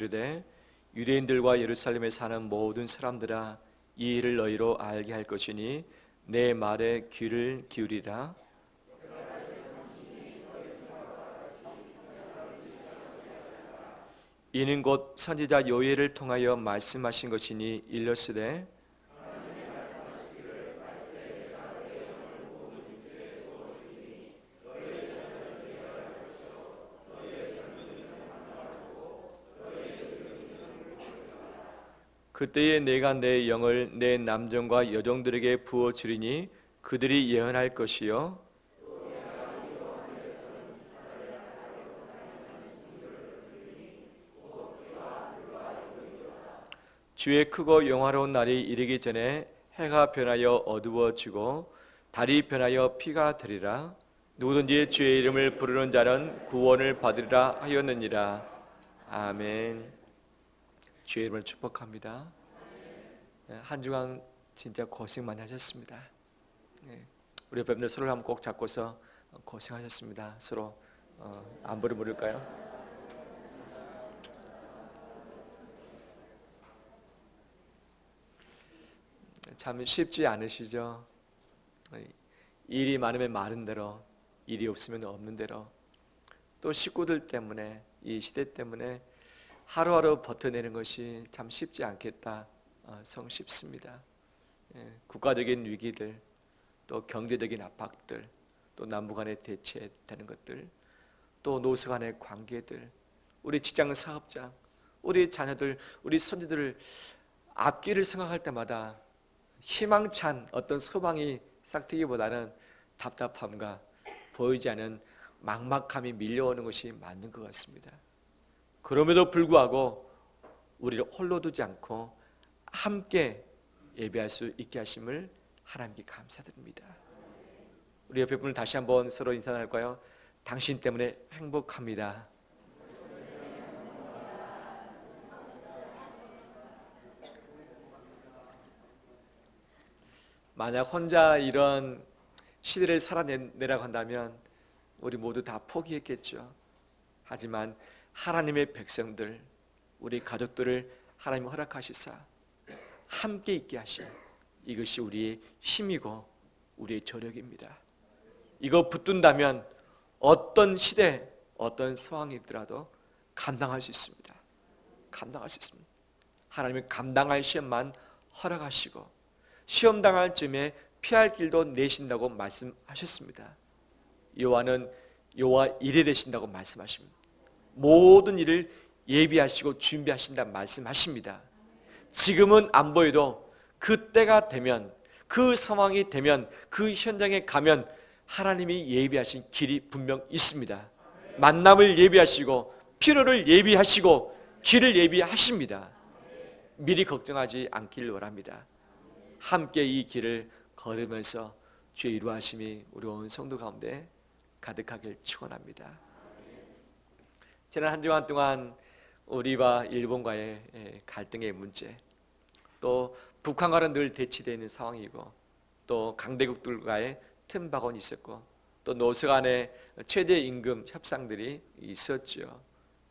이르되 유대인들과 예루살렘에 사는 모든 사람들아 이 일을 너희로 알게 할 것이니 내 말에 귀를 기울이라. 이는 곧 선지자 요엘을 통하여 말씀하신 것이니 일러스되 그때에 내가 내 영을 내 남정과 여종들에게 부어 주리니 그들이 예언할 것이요. 주의 크고 영화로운 날이 이르기 전에 해가 변하여 어두워지고 달이 변하여 피가 되리라. 누구든지 주의 이름을 부르는 자는 구원을 받으리라 하였느니라. 아멘 주의 이름을 축복합니다 네, 한 주간 진짜 고생 많이 하셨습니다 네, 우리 뵙는 서로를 한번 꼭 잡고서 고생하셨습니다 서로 어, 안부를 물을까요? 참 쉽지 않으시죠? 일이 많으면 많은 대로, 일이 없으면 없는 대로, 또 식구들 때문에, 이 시대 때문에 하루하루 버텨내는 것이 참 쉽지 않겠다, 어, 성쉽습니다. 예, 국가적인 위기들, 또 경제적인 압박들, 또 남북 간의 대체되는 것들, 또 노사 간의 관계들, 우리 직장 사업자, 우리 자녀들, 우리 선지들을 앞길을 생각할 때마다 희망찬 어떤 소망이 싹트기보다는 답답함과 보이지 않는 막막함이 밀려오는 것이 맞는 것 같습니다. 그럼에도 불구하고 우리를 홀로 두지 않고 함께 예배할 수 있게 하심을 하나님께 감사드립니다. 우리 옆에 분을 다시 한번 서로 인사 나눌까요? 당신 때문에 행복합니다. 만약 혼자 이런 시대를 살아내라고 한다면 우리 모두 다 포기했겠죠. 하지만 하나님의 백성들, 우리 가족들을 하나님 허락하시사 함께 있게 하신 이것이 우리의 힘이고 우리의 저력입니다. 이거 붙든다면 어떤 시대, 어떤 상황이더라도 감당할 수 있습니다. 감당할 수 있습니다. 하나님은 감당할 시험만 허락하시고 시험 당할 쯤에 피할 길도 내신다고 말씀하셨습니다. 요한은 요와 일에 되신다고 말씀하십니다. 모든 일을 예비하시고 준비하신다 말씀하십니다. 지금은 안 보여도 그때가 되면 그 상황이 되면 그 현장에 가면 하나님이 예비하신 길이 분명 있습니다. 만남을 예비하시고 필요를 예비하시고 길을 예비하십니다. 미리 걱정하지 않기를 원합니다. 함께 이 길을 걸으면서 주의 이루하심이 우리 온 성도 가운데 가득하길 축원합니다. 지난 한 주간 동안 우리와 일본과의 예, 갈등의 문제, 또 북한과는 늘 대치되어 있는 상황이고, 또 강대국들과의 틈바곤이 있었고, 또 노세 간의 최대 임금 협상들이 있었죠.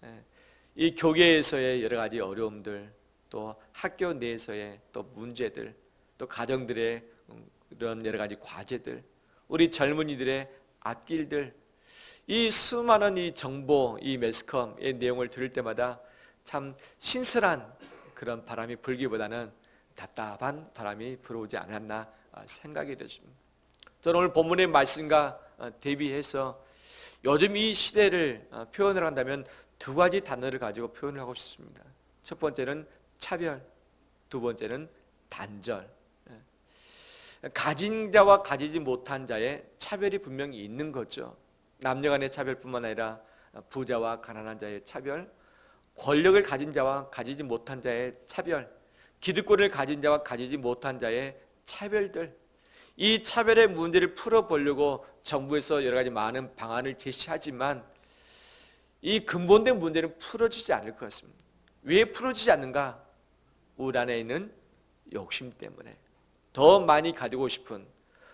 예, 이 교계에서의 여러 가지 어려움들, 또 학교 내에서의 또 문제들, 또 가정들의 이런 여러 가지 과제들, 우리 젊은이들의 앞길들, 이 수많은 이 정보, 이 매스컴의 내용을 들을 때마다 참 신선한 그런 바람이 불기보다는 답답한 바람이 불어오지 않았나 생각이 되십니다. 저는 오늘 본문의 말씀과 대비해서 요즘 이 시대를 표현을 한다면 두 가지 단어를 가지고 표현을 하고 싶습니다. 첫 번째는 차별, 두 번째는 단절. 가진 자와 가지지 못한 자의 차별이 분명히 있는 거죠. 남녀 간의 차별뿐만 아니라 부자와 가난한 자의 차별, 권력을 가진 자와 가지지 못한 자의 차별, 기득권을 가진 자와 가지지 못한 자의 차별들, 이 차별의 문제를 풀어보려고 정부에서 여러 가지 많은 방안을 제시하지만 이 근본된 문제는 풀어지지 않을 것 같습니다. 왜 풀어지지 않는가? 우리 안에 있는 욕심 때문에. 더 많이 가지고 싶은,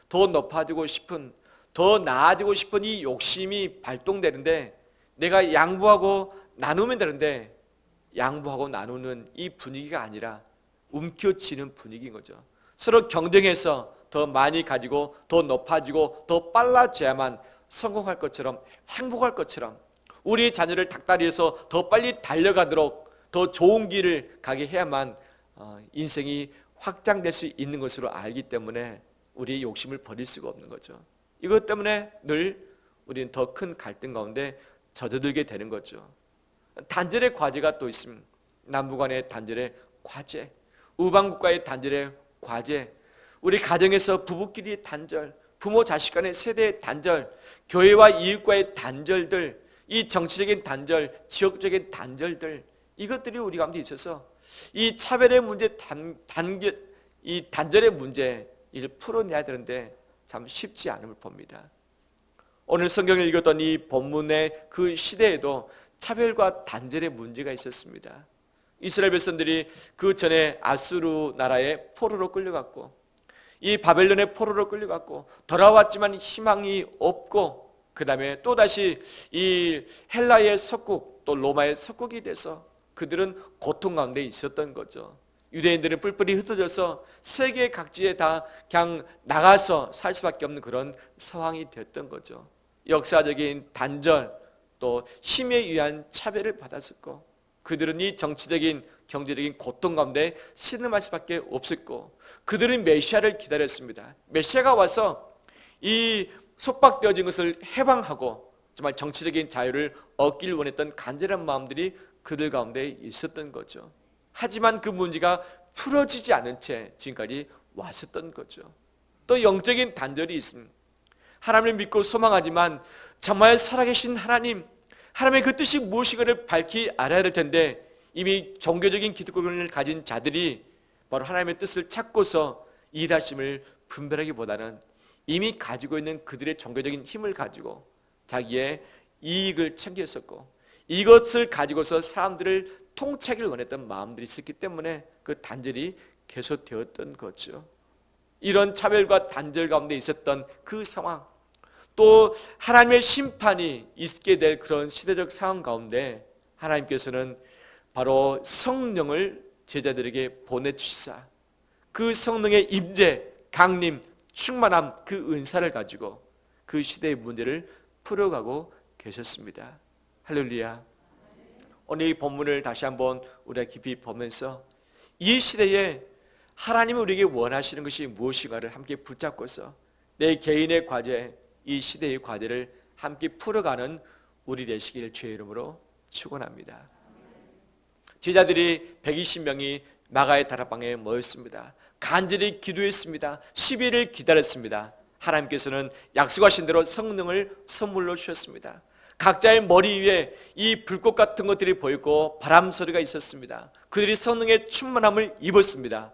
더 높아지고 싶은, 더 나아지고 싶은 이 욕심이 발동되는데 내가 양보하고 나누면 되는데 양보하고 나누는 이 분위기가 아니라 움켜쥐는 분위기인 거죠. 서로 경쟁해서 더 많이 가지고 더 높아지고 더 빨라져야만 성공할 것처럼 행복할 것처럼 우리 자녀를 닭다리에서 더 빨리 달려가도록 더 좋은 길을 가게 해야만 어, 인생이 확장될 수 있는 것으로 알기 때문에 우리의 욕심을 버릴 수가 없는 거죠. 이것 때문에 늘 우리는 더 큰 갈등 가운데 젖어들게 되는 거죠. 단절의 과제가 또 있습니다. 남북한의 단절의 과제, 우방국가의 단절의 과제, 우리 가정에서 부부끼리의 단절, 부모 자식 간의 세대의 단절, 교회와 이웃과의 단절들, 이 정치적인 단절, 지역적인 단절들, 이것들이 우리 가운데 있어서 이 차별의 문제, 단, 단결, 이 단절의 문제 이제 풀어내야 되는데 참 쉽지 않음을 봅니다. 오늘 성경을 읽었던 이 본문의 그 시대에도 차별과 단절의 문제가 있었습니다. 이스라엘 백성들이 그 전에 아수르 나라의 포로로 끌려갔고 이 바벨론의 포로로 끌려갔고 돌아왔지만 희망이 없고 그 다음에 또다시 이 헬라의 석국 또 로마의 석국이 돼서 그들은 고통 가운데 있었던 거죠. 유대인들은 뿔뿔이 흩어져서 세계 각지에 다 그냥 나가서 살 수밖에 없는 그런 상황이 됐던 거죠. 역사적인 단절 또 힘에 의한 차별을 받았었고 그들은 이 정치적인 경제적인 고통 가운데 신음할 수밖에 없었고 그들은 메시아를 기다렸습니다. 메시아가 와서 이 속박되어진 것을 해방하고 정말 정치적인 자유를 얻기를 원했던 간절한 마음들이 그들 가운데 있었던 거죠. 하지만 그 문제가 풀어지지 않은 채 지금까지 왔었던 거죠. 또 영적인 단절이 있습니다. 하나님을 믿고 소망하지만 정말 살아계신 하나님, 하나님의 그 뜻이 무엇인가를 밝히 알아야 될 텐데 이미 종교적인 기득권을 가진 자들이 바로 하나님의 뜻을 찾고서 일하심을 분별하기보다는 이미 가지고 있는 그들의 종교적인 힘을 가지고 자기의 이익을 챙겼었고 이것을 가지고서 사람들을 통치하기를 원했던 마음들이 있었기 때문에 그 단절이 계속되었던 거죠. 이런 차별과 단절 가운데 있었던 그 상황, 또 하나님의 심판이 있게 될 그런 시대적 상황 가운데 하나님께서는 바로 성령을 제자들에게 보내주시사 그 성령의 임재, 강림, 충만함 그 은사를 가지고 그 시대의 문제를 풀어가고 계셨습니다. 할렐루야. 오늘 이 본문을 다시 한번 우리가 깊이 보면서 이 시대에 하나님이 우리에게 원하시는 것이 무엇인가를 함께 붙잡고서 내 개인의 과제, 이 시대의 과제를 함께 풀어가는 우리 되시길 주의 이름으로 축원합니다. 제자들이 120명이 마가의 다락방에 모였습니다. 간절히 기도했습니다. 10일을 기다렸습니다. 하나님께서는 약속하신 대로 성령을 선물로 주셨습니다. 각자의 머리 위에 이 불꽃 같은 것들이 보이고 바람 소리가 있었습니다. 그들이 성령의 충만함을 입었습니다.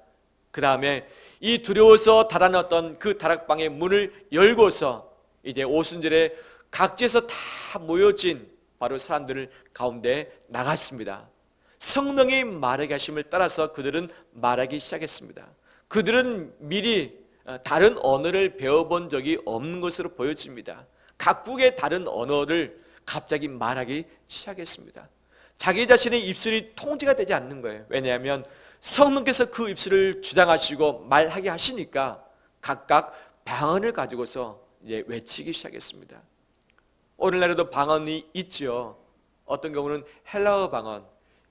그 다음에 이 두려워서 달아났던 그 다락방의 문을 열고서 이제 오순절에 각지에서 다 모여진 바로 사람들 가운데 나갔습니다. 성령의 말하게 하심을 따라서 그들은 말하기 시작했습니다. 그들은 미리 다른 언어를 배워본 적이 없는 것으로 보여집니다. 각국의 다른 언어를 갑자기 말하기 시작했습니다. 자기 자신의 입술이 통제가 되지 않는 거예요. 왜냐하면 성령께서 그 입술을 주장하시고 말하게 하시니까 각각 방언을 가지고서 이제 외치기 시작했습니다. 오늘날에도 방언이 있죠. 어떤 경우는 헬라어 방언,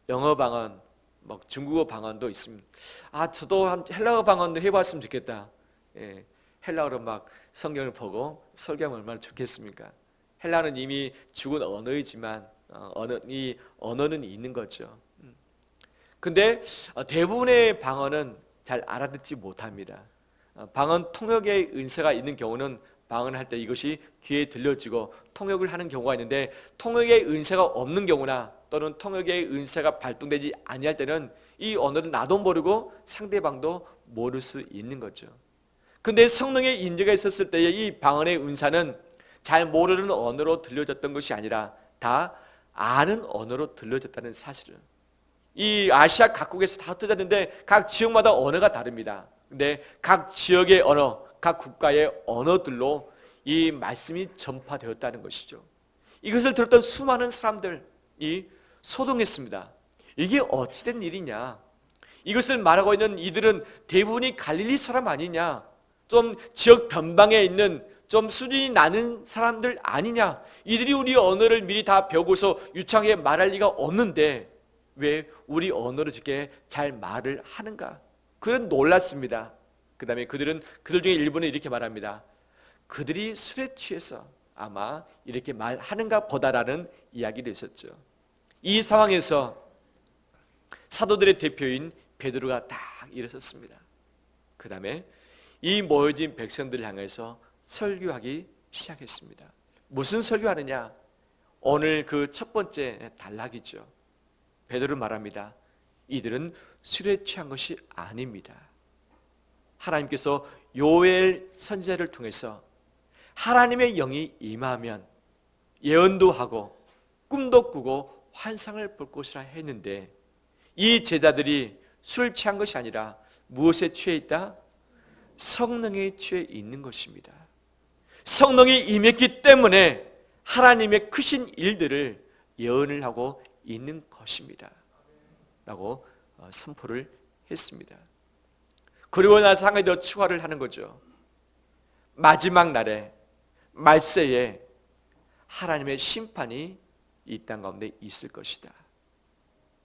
영어 방언, 뭐 중국어 방언도 있습니다. 아, 저도 헬라어 방언도 해봤으면 좋겠다. 예, 헬라어로 막 성경을 보고 설교하면 얼마나 좋겠습니까? 헬라는 이미 죽은 언어이지만 어, 언어, 이 언어는 있는 거죠. 음. 근데 어, 대부분의 방언은 잘 알아듣지 못합니다. 어, 방언 통역의 은사가 있는 경우는 방언할 때 이것이 귀에 들려지고 통역을 하는 경우가 있는데 통역의 은사가 없는 경우나 또는 통역의 은사가 발동되지 아니할 때는 이 언어를 나도 모르고 상대방도 모를 수 있는 거죠. 근데 성령의 임재가 있었을 때의 이 방언의 은사는 잘 모르는 언어로 들려졌던 것이 아니라 다 아는 언어로 들려졌다는 사실은 이 아시아 각국에서 다 흩어졌는데 각 지역마다 언어가 다릅니다. 근데 각 지역의 언어, 각 국가의 언어들로 이 말씀이 전파되었다는 것이죠. 이것을 들었던 수많은 사람들이 소동했습니다. 이게 어찌된 일이냐? 이것을 말하고 있는 이들은 대부분이 갈릴리 사람 아니냐? 좀 지역 변방에 있는 좀 수준이 나는 사람들 아니냐? 이들이 우리 언어를 미리 다 배우고서 유창하게 말할 리가 없는데 왜 우리 언어를 저렇게 잘 말을 하는가? 그는 놀랐습니다. 그 다음에 그들은 그들 중에 일부는 이렇게 말합니다. 그들이 술에 취해서 아마 이렇게 말하는가 보다라는 이야기도 있었죠. 이 상황에서 사도들의 대표인 베드로가 딱 일어섰습니다. 그 다음에 이 모여진 백성들을 향해서 설교하기 시작했습니다. 무슨 설교하느냐? 오늘 그 첫 번째 단락이죠. 베드로 말합니다. 이들은 술에 취한 것이 아닙니다. 하나님께서 요엘 선지자를 통해서 하나님의 영이 임하면 예언도 하고 꿈도 꾸고 환상을 볼 것이라 했는데 이 제자들이 술 취한 것이 아니라 무엇에 취해 있다? 성령에 취해 있는 것입니다. 성령이 임했기 때문에 하나님의 크신 일들을 예언을 하고 있는 것입니다. 라고 어, 선포를 했습니다. 그리고 나서 한 가지 더 추가를 하는 거죠. 마지막 날에 말세에 하나님의 심판이 이 땅 가운데 있을 것이다.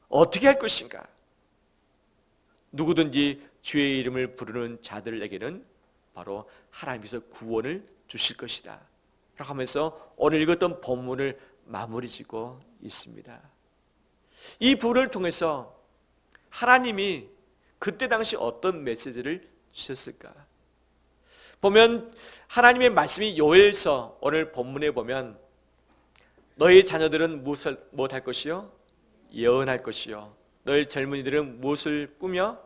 어떻게 할 것인가? 누구든지 주의 이름을 부르는 자들에게는 바로 하나님께서 구원을 주실 것이다. 라고 하면서 오늘 읽었던 본문을 마무리 짓고 있습니다. 이 부분을 통해서 하나님이 그때 당시 어떤 메시지를 주셨을까? 보면 하나님의 말씀이 요엘서 오늘 본문에 보면 너희 자녀들은 무엇을 무엇할 것이요? 예언할 것이요. 너희 젊은이들은 무엇을 꾸며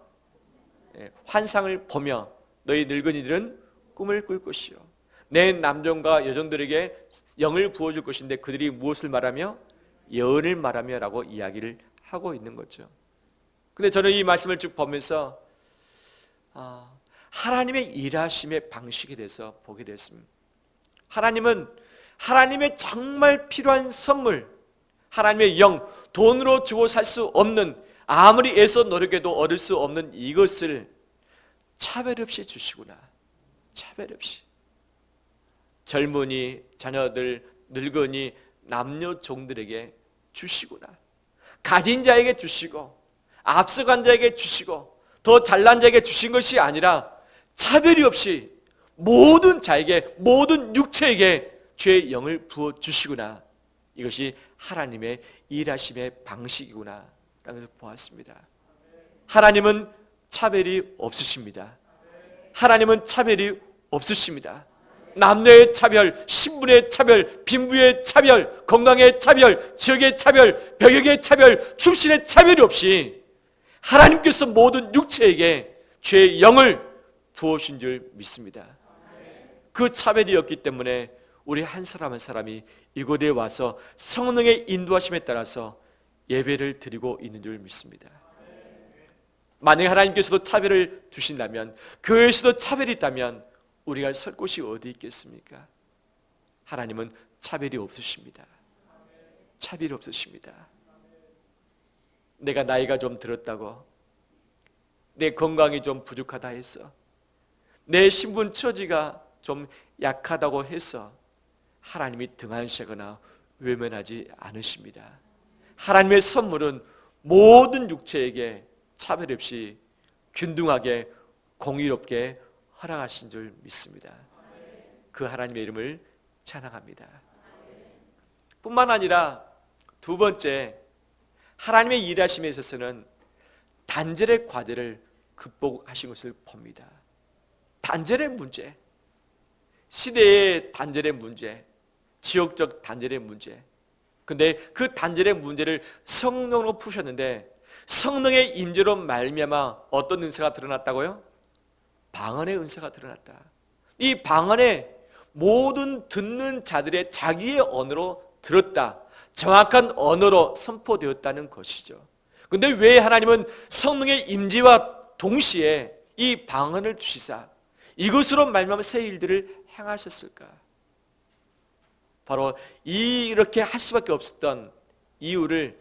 예, 환상을 보며 너희 늙은이들은 꿈을 꿀 것이요. 내 남종과 여종들에게 영을 부어줄 것인데 그들이 무엇을 말하며 예언을 말하며 라고 이야기를 하고 있는 거죠. 근데 저는 이 말씀을 쭉 보면서 아, 하나님의 일하심의 방식에 대해서 보게 됐습니다. 하나님은 하나님의 정말 필요한 선물, 하나님의 영, 돈으로 주고 살 수 없는 아무리 애써 노력해도 얻을 수 없는 이것을 차별 없이 주시구나. 차별 없이. 젊은이, 자녀들, 늙은이, 남녀 종들에게 주시구나. 가진 자에게 주시고, 앞서간 자에게 주시고, 더 잘난 자에게 주신 것이 아니라 차별이 없이 모든 자에게, 모든 육체에게 죄의 영을 부어 주시구나. 이것이 하나님의 일하심의 방식이구나. 라는 것을 보았습니다. 하나님은 차별이 없으십니다. 하나님은 차별이 없으십니다. 남녀의 차별, 신분의 차별, 빈부의 차별, 건강의 차별, 지역의 차별, 병역의 차별, 출신의 차별이 없이 하나님께서 모든 육체에게 죄의 영을 부어신 줄 믿습니다. 그 차별이 없기 때문에 우리 한 사람 한 사람이 이곳에 와서 성령의 인도하심에 따라서 예배를 드리고 있는 줄 믿습니다. 만약 하나님께서도 차별을 두신다면 교회에서도 차별이 있다면 우리가 설 곳이 어디 있겠습니까? 하나님은 차별이 없으십니다. 차별이 없으십니다. 내가 나이가 좀 들었다고 내 건강이 좀 부족하다 해서 내 신분 처지가 좀 약하다고 해서 하나님이 등한시하거나 외면하지 않으십니다. 하나님의 선물은 모든 육체에게 차별 없이 균등하게 공의롭게 허락하신 줄 믿습니다. 그 하나님의 이름을 찬양합니다. 뿐만 아니라 두 번째 하나님의 일하심에 있어서는 단절의 과제를 극복하신 것을 봅니다. 단절의 문제, 시대의 단절의 문제, 지역적 단절의 문제. 근데 그 단절의 문제를 성령으로 푸셨는데 성령의 임재로 말미암아 어떤 은사가 드러났다고요? 방언의 은사가 드러났다. 이 방언에 모든 듣는 자들의 자기의 언어로 들었다. 정확한 언어로 선포되었다는 것이죠. 근데 왜 하나님은 성령의 임재와 동시에 이 방언을 주시사 이것으로 말미암아 새 일들을 행하셨을까? 바로 이렇게 할 수밖에 없었던 이유를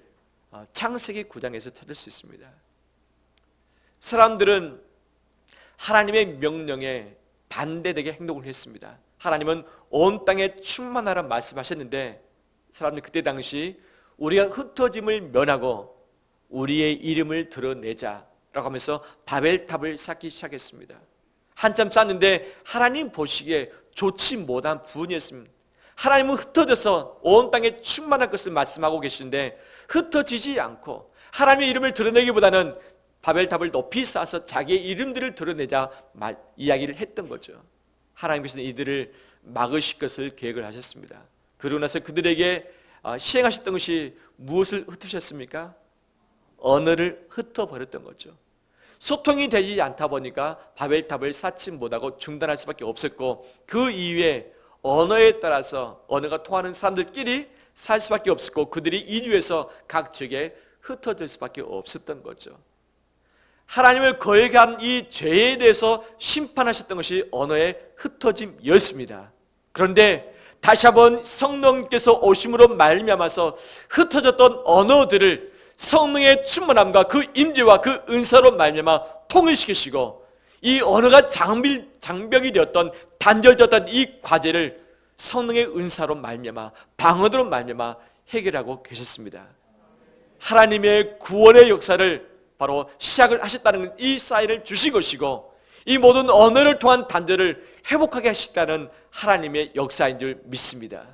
어, 창세기 9장에서 찾을 수 있습니다. 사람들은 하나님의 명령에 반대되게 행동을 했습니다. 하나님은 온 땅에 충만하라 말씀하셨는데 사람들 그때 당시 우리가 흩어짐을 면하고 우리의 이름을 드러내자라고 하면서 바벨탑을 쌓기 시작했습니다. 한참 쌓는데 하나님 보시기에 좋지 못한 부분이었습니다. 하나님은 흩어져서 온 땅에 충만한 것을 말씀하고 계시는데 흩어지지 않고 하나님의 이름을 드러내기보다는 바벨탑을 높이 쌓아서 자기의 이름들을 드러내자 말, 이야기를 했던 거죠. 하나님께서는 이들을 막으실 것을 계획을 하셨습니다. 그러고 나서 그들에게 아, 시행하셨던 것이 무엇을 흩으셨습니까? 언어를 흩어버렸던 거죠. 소통이 되지 않다 보니까 바벨탑을 쌓지 못하고 중단할 수밖에 없었고 그 이후에 언어에 따라서 언어가 통하는 사람들끼리 살 수밖에 없었고 그들이 이주해서 각 지역에 흩어질 수밖에 없었던 거죠. 하나님을 거역한 이 죄에 대해서 심판하셨던 것이 언어의 흩어짐이었습니다. 그런데 다시 한번 성령께서 오심으로 말미암아서 흩어졌던 언어들을 성령의 충만함과 그 임재와 그 은사로 말미암아 통일시키시고 이 언어가 장밀, 장벽이 되었던 단절되었던 이 과제를 성령의 은사로 말미암아 방언으로 말미암아 해결하고 계셨습니다. 하나님의 구원의 역사를 바로 시작을 하셨다는 이 사인을 주신 것이고 이 모든 언어를 통한 단절을 회복하게 하셨다는 하나님의 역사인 줄 믿습니다.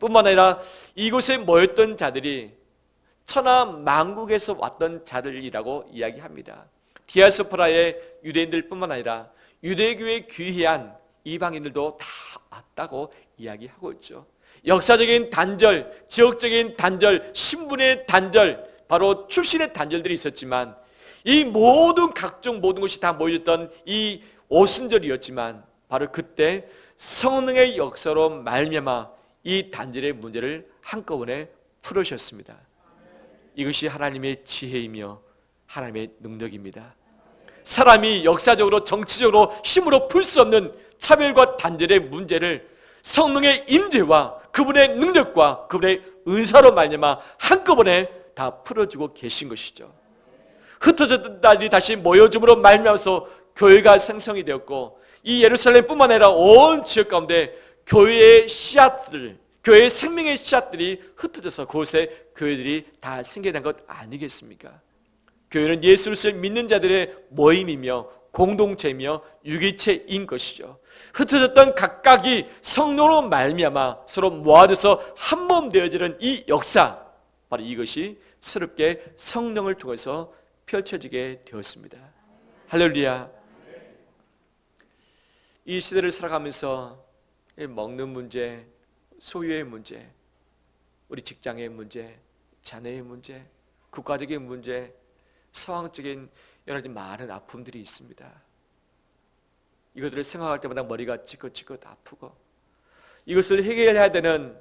뿐만 아니라 이곳에 모였던 자들이 천하 만국에서 왔던 자들이라고 이야기합니다. 디아스포라의 유대인들뿐만 아니라 유대교에 귀한 이방인들도 다 왔다고 이야기하고 있죠. 역사적인 단절, 지역적인 단절, 신분의 단절, 바로 출신의 단절들이 있었지만 이 모든 각종 모든 것이 다 모였던 이 오순절이었지만 바로 그때 성령의 역사로 말미암아 이 단절의 문제를 한꺼번에 풀으셨습니다. 이것이 하나님의 지혜이며 하나님의 능력입니다. 사람이 역사적으로 정치적으로 힘으로 풀 수 없는 차별과 단절의 문제를 성령의 임재와 그분의 능력과 그분의 은사로 말미암아 한꺼번에 다 풀어주고 계신 것이죠. 흩어졌던 딸이 다시 모여줌으로 말미암아서 교회가 생성이 되었고 이 예루살렘뿐만 아니라 온 지역 가운데 교회의 씨앗들, 교회의 생명의 씨앗들이 흩어져서 그곳에 교회들이 다 생겨난 것 아니겠습니까? 교회는 예수를 믿는 자들의 모임이며 공동체이며 유기체인 것이죠. 흩어졌던 각각이 성령으로 말미암아 서로 모아져서 한 몸 되어지는 이 역사, 바로 이것이 새롭게 성령을 통해서 펼쳐지게 되었습니다. 할렐루야. 이 시대를 살아가면서 먹는 문제, 소유의 문제, 우리 직장의 문제, 자녀의 문제, 국가적인 문제, 상황적인 여러 가지 많은 아픔들이 있습니다. 이것들을 생각할 때마다 머리가 찌긋찌긋 아프고 이것을 해결해야 되는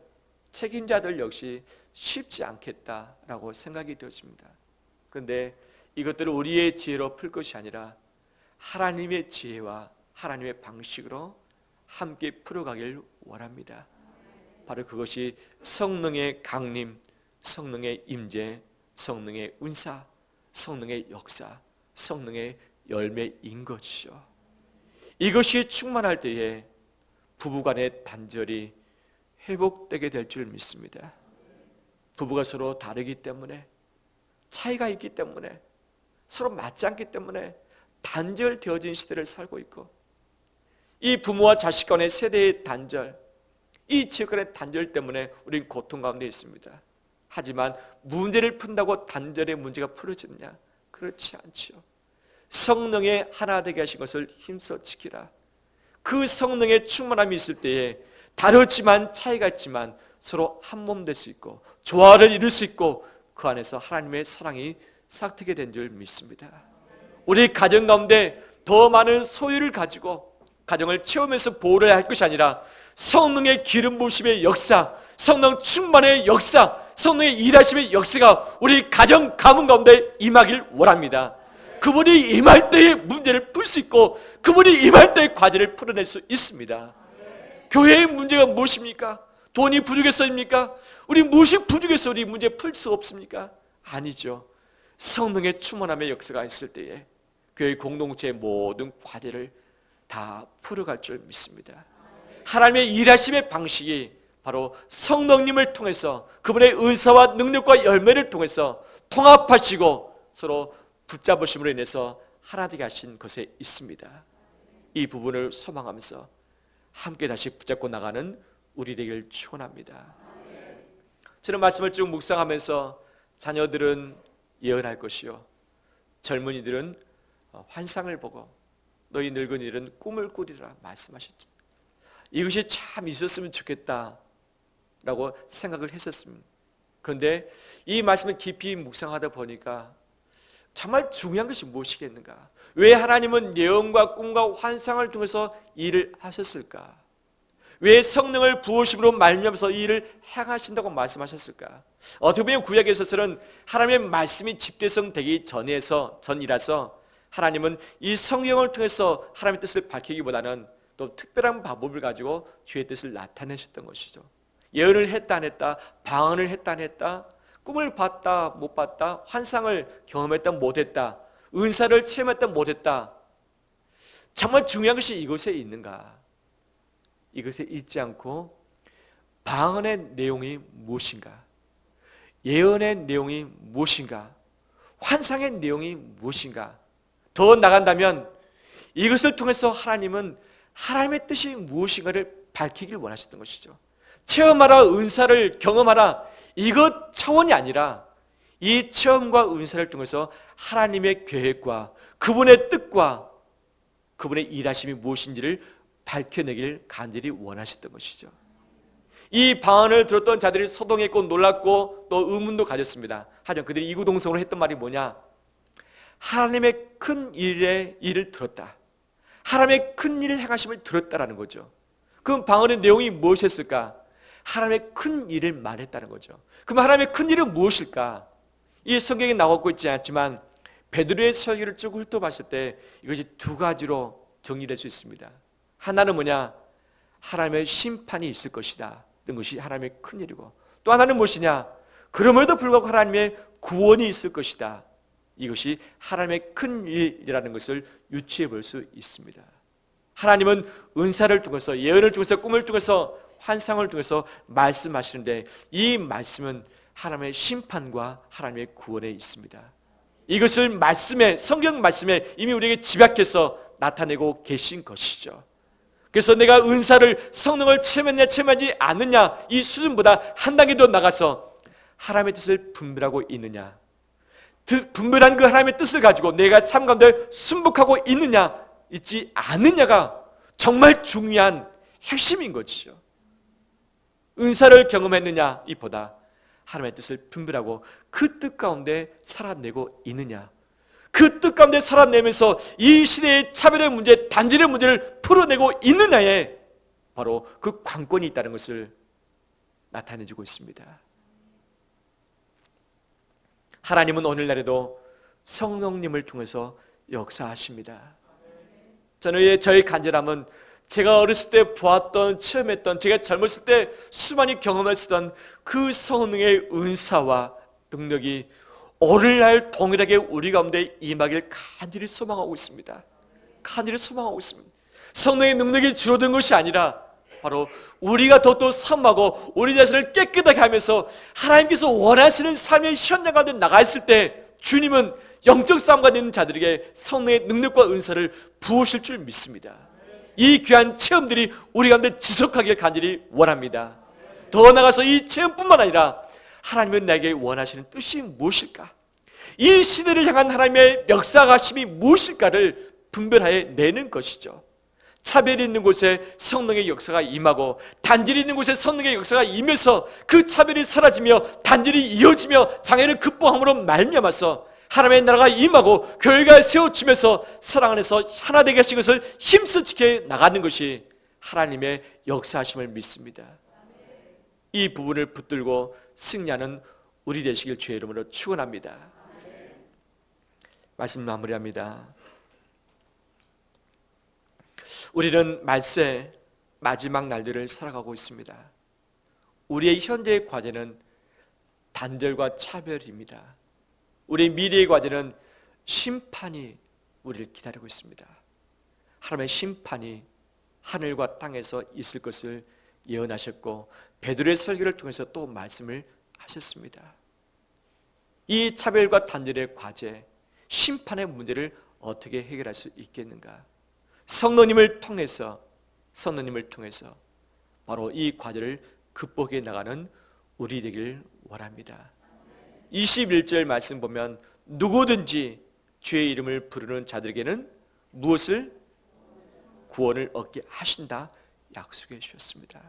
책임자들 역시 쉽지 않겠다라고 생각이 되어집니다. 그런데 이것들을 우리의 지혜로 풀 것이 아니라 하나님의 지혜와 하나님의 방식으로 함께 풀어가길 원합니다. 바로 그것이 성령의 강림, 성령의 임재, 성령의 은사, 성령의 역사, 성령의 열매인 것이죠. 이것이 충만할 때에 부부간의 단절이 회복되게 될 줄 믿습니다. 부부가 서로 다르기 때문에 차이가 있기 때문에 서로 맞지 않기 때문에 단절되어진 시대를 살고 있고 이 부모와 자식 간의 세대의 단절, 이 지역 간의 단절 때문에 우리는 고통 가운데 있습니다. 하지만 문제를 푼다고 단절의 문제가 풀어지느냐? 그렇지 않죠. 성령의 하나 되게 하신 것을 힘써 지키라. 그 성령의 충만함이 있을 때에 다르지만 차이가 있지만 서로 한 몸 될 수 있고 조화를 이룰 수 있고 그 안에서 하나님의 사랑이 싹트게 된 줄 믿습니다. 우리 가정 가운데 더 많은 소유를 가지고 가정을 채우면서 보호를 할 것이 아니라 성령의 기름 부심의 역사, 성령 충만의 역사, 성령의 일하심의 역사가 우리 가정 가문 가운데 임하길 원합니다. 그분이 임할 때의 문제를 풀 수 있고 그분이 임할 때의 과제를 풀어낼 수 있습니다. 교회의 문제가 무엇입니까? 돈이 부족해서입니까? 우리 무엇이 부족해서 우리 문제 풀 수 없습니까? 아니죠. 성령의 충만함의 역사가 있을 때에 교회 공동체의 모든 과제를 다 풀어갈 줄 믿습니다. 하나님의 일하심의 방식이 바로 성령님을 통해서 그분의 은사와 능력과 열매를 통해서 통합하시고 서로 붙잡으심으로 인해서 하나 되게 하신 것에 있습니다. 이 부분을 소망하면서 함께 다시 붙잡고 나가는 우리 되길 축원합니다. 저는 말씀을 쭉 묵상하면서 자녀들은 예언할 것이요 젊은이들은 환상을 보고 너희 늙은이들은 꿈을 꾸리라 말씀하셨죠. 이것이 참 있었으면 좋겠다라고 생각을 했었습니다. 그런데 이 말씀을 깊이 묵상하다 보니까 정말 중요한 것이 무엇이겠는가? 왜 하나님은 예언과 꿈과 환상을 통해서 일을 하셨을까? 왜 성령을 부으심으로 말미암아서 이 일을 행하신다고 말씀하셨을까? 어떻게 보면 구약에 있어서는 하나님의 말씀이 집대성되기 전에서 전이라서 하나님은 이 성령을 통해서 하나님의 뜻을 밝히기보다는 또 특별한 방법을 가지고 주의 뜻을 나타내셨던 것이죠. 예언을 했다 안 했다, 방언을 했다 안 했다, 꿈을 봤다 못 봤다, 환상을 경험했다 못 했다, 은사를 체험했다 못 했다. 정말 중요한 것이 이것에 있는가? 이것에 있지 않고 방언의 내용이 무엇인가? 예언의 내용이 무엇인가? 환상의 내용이 무엇인가? 더 나간다면 이것을 통해서 하나님은 하나님의 뜻이 무엇인가를 밝히길 원하셨던 것이죠. 체험하라, 은사를 경험하라, 이것 차원이 아니라 이 체험과 은사를 통해서 하나님의 계획과 그분의 뜻과 그분의 일하심이 무엇인지를 밝혀내길 간절히 원하셨던 것이죠. 이 방언을 들었던 자들이 소동했고 놀랐고 또 의문도 가졌습니다. 하지만 그들이 이구동성으로 했던 말이 뭐냐? 하나님의 큰 일의 일을 들었다. 하나님의 큰 일을 행하심을 들었다라는 거죠. 그럼 방언의 내용이 무엇이었을까? 하나님의 큰 일을 말했다는 거죠. 그럼 하나님의 큰 일은 무엇일까? 이 성경에 나오고 있지 않지만 베드로의 설교를 쭉 훑어봤을 때 이것이 두 가지로 정리될 수 있습니다. 하나는 뭐냐? 하나님의 심판이 있을 것이다. 이런 것이 하나님의 큰 일이고 또 하나는 무엇이냐? 그럼에도 불구하고 하나님의 구원이 있을 것이다. 이것이 하나님의 큰 일이라는 것을 유추해 볼 수 있습니다. 하나님은 은사를 통해서 예언을 통해서 꿈을 통해서 환상을 통해서 말씀하시는데 이 말씀은 하나님의 심판과 하나님의 구원에 있습니다. 이것을 말씀에 성경 말씀에 이미 우리에게 집약해서 나타내고 계신 것이죠. 그래서 내가 은사를 성령을 체험했냐 체험하지 않느냐 이 수준보다 한 단계 더 나가서 하나님의 뜻을 분별하고 있느냐 분별한 그 하나님의 뜻을 가지고 내가 삶 가운데 순복하고 있느냐 있지 않느냐가 정말 중요한 핵심인 것이죠. 은사를 경험했느냐 이보다 하나님의 뜻을 분별하고 그 뜻 가운데 살아내고 있느냐 그 뜻 가운데 살아내면서 이 시대의 차별의 문제, 단절의 문제를 풀어내고 있느냐에 바로 그 관건이 있다는 것을 나타내주고 있습니다. 하나님은 오늘날에도 성령님을 통해서 역사하십니다. 저는 저의 간절함은 제가 어렸을 때 보았던, 체험했던, 제가 젊었을 때 수많이 경험했던 그 성령의 은사와 능력이 오늘날 동일하게 우리 가운데 임하길 간절히 소망하고 있습니다. 간절히 소망하고 있습니다. 성령의 능력이 줄어든 것이 아니라 바로 우리가 더더 삼하고 우리 자신을 깨끗하게 하면서 하나님께서 원하시는 삶의 현장 가운데 나가 있을 때 주님은 영적 싸움과 있는 자들에게 성령의 능력과 은사를 부으실 줄 믿습니다. 이 귀한 체험들이 우리 가운데 지속하길 간절히 원합니다. 더 나가서 이 체험뿐만 아니라 하나님은 내게 원하시는 뜻이 무엇일까? 이 시대를 향한 하나님의 역사가심이 무엇일까를 분별하여 내는 것이죠. 차별이 있는 곳에 성령의 역사가 임하고 단절이 있는 곳에 성령의 역사가 임해서 그 차별이 사라지며 단절이 이어지며 장애를 극복함으로 말미암아서 하나님의 나라가 임하고 교회가 세워지면서 사랑 안에서 하나 되게 하신 것을 힘써 지켜 나가는 것이 하나님의 역사하심을 믿습니다. 이 부분을 붙들고 승리하는 우리 되시길 주의 이름으로 축원합니다. 말씀 마무리합니다. 우리는 말세 마지막 날들을 살아가고 있습니다. 우리의 현재의 과제는 단절과 차별입니다. 우리 미래의 과제는 심판이 우리를 기다리고 있습니다. 하나님의 심판이 하늘과 땅에서 있을 것을 예언하셨고 베드로의 설교를 통해서 또 말씀을 하셨습니다. 이 차별과 단절의 과제, 심판의 문제를 어떻게 해결할 수 있겠는가? 성도님을 통해서 성도님을 통해서 바로 이 과제를 극복해 나가는 우리 되길 원합니다. 21절 말씀 보면 누구든지 주의 이름을 부르는 자들에게는 무엇을 구원을 얻게 하신다 약속해 주셨습니다.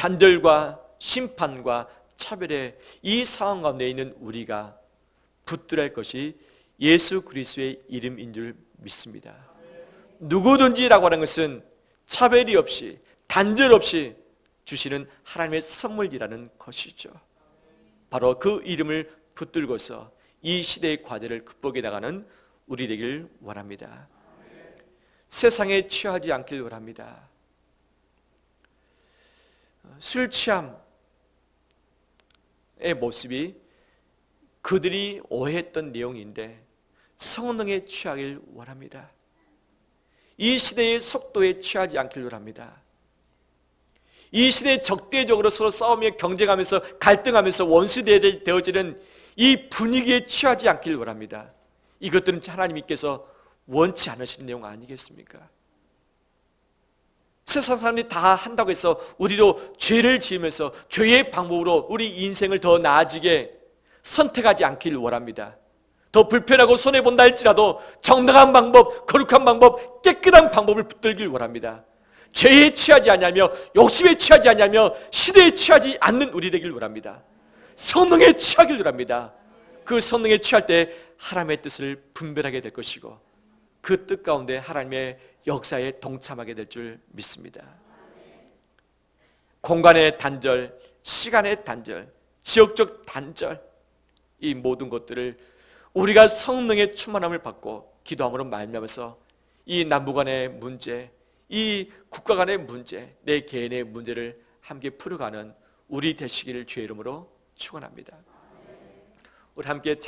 단절과 심판과 차별의 이 상황 가운데 있는 우리가 붙들할 것이 예수 그리스도의 이름인 줄 믿습니다. 누구든지라고 하는 것은 차별이 없이 단절 없이 주시는 하나님의 선물이라는 것이죠. 바로 그 이름을 붙들고서 이 시대의 과제를 극복해 나가는 우리 되길 원합니다. 세상에 취하지 않길 원합니다. 술 취함의 모습이 그들이 오해했던 내용인데 성능에 취하길 원합니다. 이 시대의 속도에 취하지 않길 원합니다. 이 시대에 적대적으로 서로 싸우며 경쟁하면서 갈등하면서 원수되어지는 이 분위기에 취하지 않길 원합니다. 이것들은 하나님께서 원치 않으시는 내용 아니겠습니까? 세상 사람들이 다 한다고 해서 우리도 죄를 지으면서 죄의 방법으로 우리 인생을 더 나아지게 선택하지 않길 원합니다. 더 불편하고 손해본다 할지라도 정당한 방법, 거룩한 방법, 깨끗한 방법을 붙들길 원합니다. 죄에 취하지 않냐며 욕심에 취하지 않냐며 시대에 취하지 않는 우리 되길 원합니다. 성능에 취하길 원합니다. 그 성능에 취할 때 하나님의 뜻을 분별하게 될 것이고 그 뜻 가운데 하나님의 역사에 동참하게 될 줄 믿습니다. 공간의 단절, 시간의 단절, 지역적 단절 이 모든 것들을 우리가 성능의 충만함을 받고 기도함으로 말미암아서 이 남북 간의 문제, 이 국가 간의 문제, 내 개인의 문제를 함께 풀어가는 우리 되시기를 주의 이름으로 축원합니다. 우리 함께